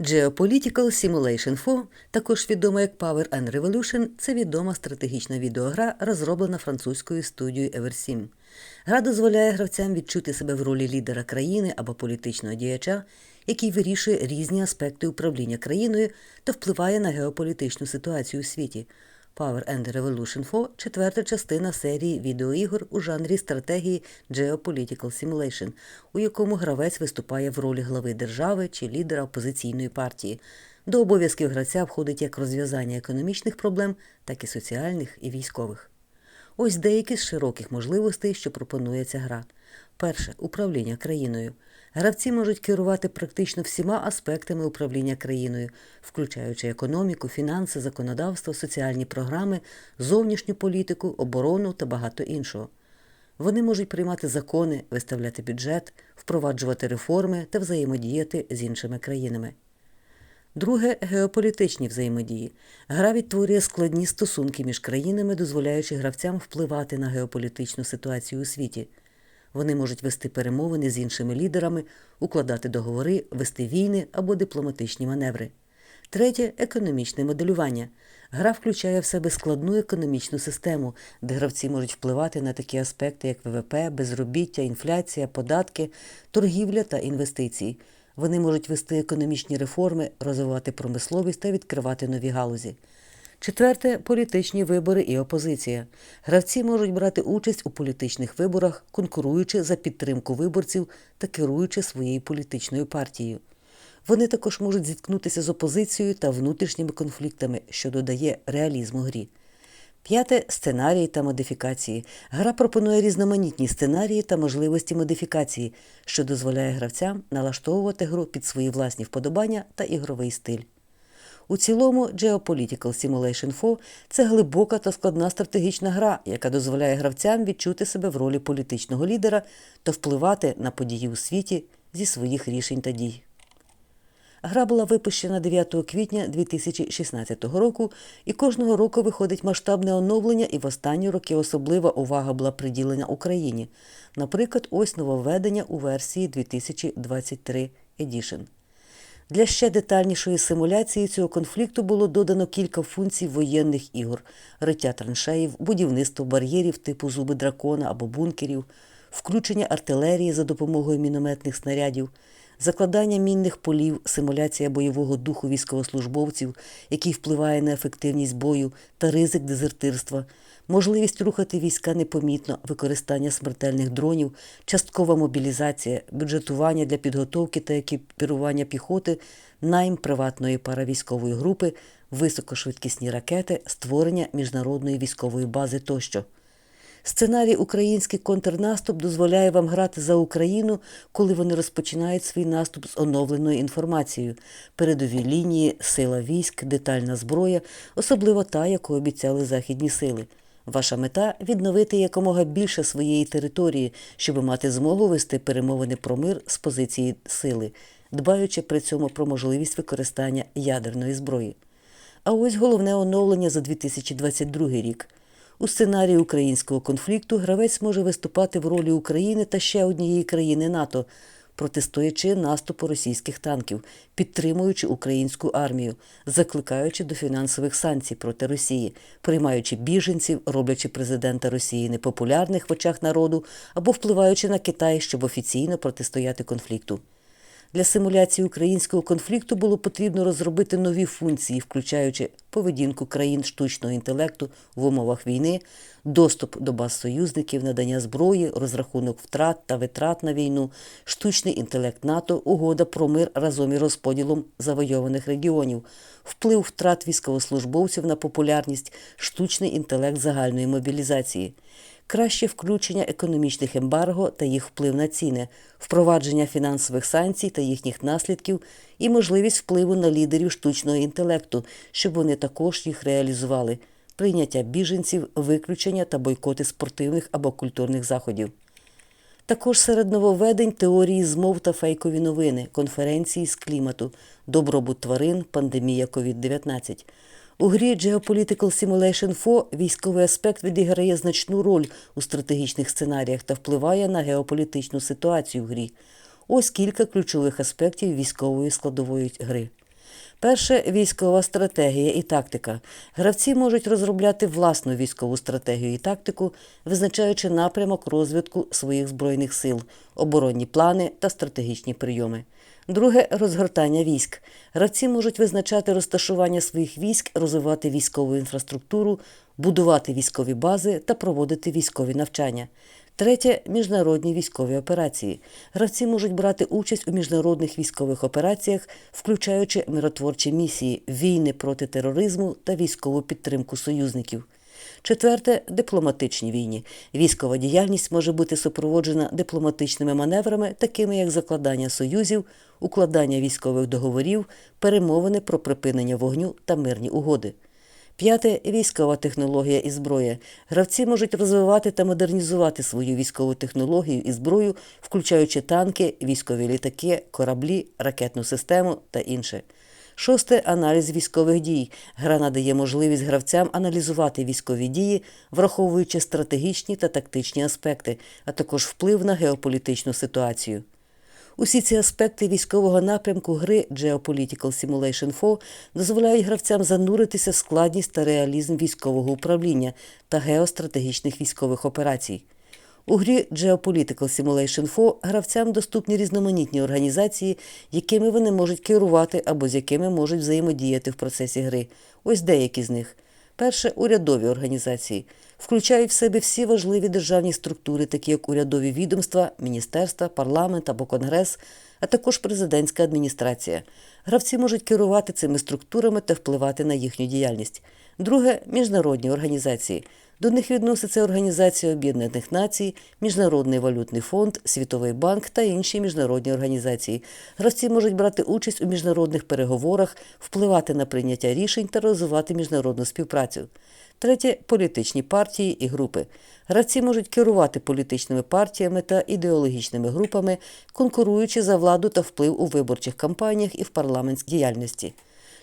Geopolitical Simulation 4, також відома як Power and Revolution, це відома стратегічна відеогра, розроблена французькою студією Eversim. Гра дозволяє гравцям відчути себе в ролі лідера країни або політичного діяча, який вирішує різні аспекти управління країною та впливає на геополітичну ситуацію у світі. Power and Revolution 4 – четверта частина серії відеоігор у жанрі стратегії Geopolitical Simulation, у якому гравець виступає в ролі глави держави чи лідера опозиційної партії. До обов'язків гравця входить як розв'язання економічних проблем, так і соціальних і військових. Ось деякі з широких можливостей, що пропонує ця гра. Перше управління країною. Гравці можуть керувати практично всіма аспектами управління країною, включаючи економіку, фінанси, законодавство, соціальні програми, зовнішню політику, оборону та багато іншого. Вони можуть приймати закони, виставляти бюджет, впроваджувати реформи та взаємодіяти з іншими країнами. Друге геополітичні взаємодії. Гра відтворює складні стосунки між країнами, дозволяючи гравцям впливати на геополітичну ситуацію у світі. Вони можуть вести перемовини з іншими лідерами, укладати договори, вести війни або дипломатичні маневри. Третє економічне моделювання. Гра включає в себе складну економічну систему, де гравці можуть впливати на такі аспекти, як ВВП, безробіття, інфляція, податки, торгівля та інвестиції. Вони можуть вести економічні реформи, розвивати промисловість та відкривати нові галузі. Четверте політичні вибори і опозиція. Гравці можуть брати участь у політичних виборах, конкуруючи за підтримку виборців та керуючи своєю політичною партією. Вони також можуть зіткнутися з опозицією та внутрішніми конфліктами, що додає реалізму грі. П'яте сценарії та модифікації. Гра пропонує різноманітні сценарії та можливості модифікації, що дозволяє гравцям налаштовувати гру під свої власні вподобання та ігровий стиль. У цілому, Geopolitical Simulation 4 – це глибока та складна стратегічна гра, яка дозволяє гравцям відчути себе в ролі політичного лідера та впливати на події у світі зі своїх рішень та дій. Гра була випущена 9 квітня 2016 року, і кожного року виходить масштабне оновлення, і в останні роки особлива увага була приділена Україні. Наприклад, ось нововведення у версії 2023 Edition. Для ще детальнішої симуляції цього конфлікту було додано кілька функцій воєнних ігор: риття траншеїв, будівництво бар'єрів типу зуби дракона або бункерів, включення артилерії за допомогою мінометних снарядів, закладання мінних полів, симуляція бойового духу військовослужбовців, який впливає на ефективність бою та ризик дезертирства, можливість рухати війська непомітно, використання смертельних дронів, часткова мобілізація, бюджетування для підготовки та екіпірування піхоти, найм приватної паравійськової групи, високошвидкісні ракети, створення міжнародної військової бази тощо. Сценарій Український контрнаступ дозволяє вам грати за Україну, коли вони розпочинають свій наступ з оновленою інформацією, передові лінії, сила військ, детальна зброя, особливо та, яку обіцяли західні сили. Ваша мета відновити якомога більше своєї території, щоб мати змогу вести перемовини про мир з позиції сили, дбаючи при цьому про можливість використання ядерної зброї. А ось головне оновлення за 2022 рік. У сценарії українського конфлікту гравець може виступати в ролі України та ще однієї країни НАТО, протистоячи наступу російських танків, підтримуючи українську армію, закликаючи до фінансових санкцій проти Росії, приймаючи біженців, роблячи президента Росії непопулярних в очах народу або впливаючи на Китай, щоб офіційно протистояти конфлікту. Для симуляції українського конфлікту було потрібно розробити нові функції, включаючи поведінку країн штучного інтелекту в умовах війни, доступ до баз союзників, надання зброї, розрахунок втрат та витрат на війну, штучний інтелект НАТО, угода про мир разом із розподілом завойованих регіонів, вплив втрат військовослужбовців на популярність, штучний інтелект загальної мобілізації краще включення економічних ембарго та їх вплив на ціни, впровадження фінансових санкцій та їхніх наслідків і можливість впливу на лідерів штучного інтелекту, щоб вони також їх реалізували, прийняття біженців, виключення та бойкоти спортивних або культурних заходів. Також серед нововведень теорії змов та фейкові новини, конференції з клімату, добробут тварин, пандемія COVID-19. У грі Geopolitical Simulation 4 військовий аспект відіграє значну роль у стратегічних сценаріях та впливає на геополітичну ситуацію в грі. Ось кілька ключових аспектів військової складової гри. Перше військова стратегія і тактика. Гравці можуть розробляти власну військову стратегію і тактику, визначаючи напрямок розвитку своїх збройних сил, оборонні плани та стратегічні прийоми. Друге розгортання військ. Гравці можуть визначати розташування своїх військ, розвивати військову інфраструктуру, будувати військові бази та проводити військові навчання. Третє міжнародні військові операції. Гравці можуть брати участь у міжнародних військових операціях, включаючи миротворчі місії, війни проти тероризму та військову підтримку союзників. Четверте дипломатичні війни. Військова діяльність може бути супроводжена дипломатичними маневрами, такими як закладання союзів, укладання військових договорів, перемовини про припинення вогню та мирні угоди. П'яте військова технологія і зброя. Гравці можуть розвивати та модернізувати свою військову технологію і зброю, включаючи танки, військові літаки, кораблі, ракетну систему та інше. Шосте аналіз військових дій. Гра надає можливість гравцям аналізувати військові дії, враховуючи стратегічні та тактичні аспекти, а також вплив на геополітичну ситуацію. Усі ці аспекти військового напрямку гри Geopolitical Simulation 4 дозволяють гравцям зануритися в складність та реалізм військового управління та геостратегічних військових операцій. У грі Geopolitical Simulation 4 гравцям доступні різноманітні організації, якими вони можуть керувати або з якими можуть взаємодіяти в процесі гри. Ось деякі з них. Перше урядові організації включають в себе всі важливі державні структури, такі як урядові відомства, міністерства, парламент або конгрес, а також президентська адміністрація. Гравці можуть керувати цими структурами та впливати на їхню діяльність. Друге міжнародні організації. До них відноситься Організація Об'єднаних Націй, Міжнародний валютний фонд, Світовий банк та інші міжнародні організації. Гравці можуть брати участь у міжнародних переговорах, впливати на прийняття рішень та розвивати міжнародну співпрацю. Третє політичні партії і групи. Гравці можуть керувати політичними партіями та ідеологічними групами, конкуруючи за владу та вплив у виборчих кампаніях і в парламентській діяльності.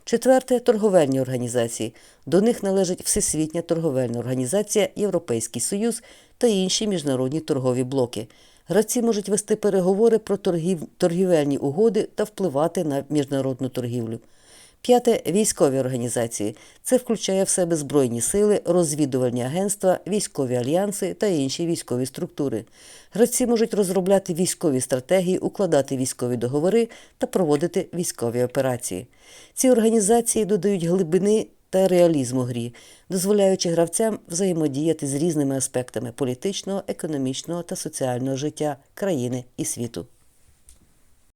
Четверте торговельні організації. До них належить Всесвітня торговельна організація, Європейський Союз та інші міжнародні торгові блоки. Гравці можуть вести переговори про торгів... торгівельні угоди та впливати на міжнародну торгівлю. П'яте військові організації. Це включає в себе збройні сили, розвідувальні агентства, військові альянси та інші військові структури. Гравці можуть розробляти військові стратегії, укладати військові договори та проводити військові операції. Ці організації додають глибини та реалізму грі, дозволяючи гравцям взаємодіяти з різними аспектами політичного, економічного та соціального життя країни і світу.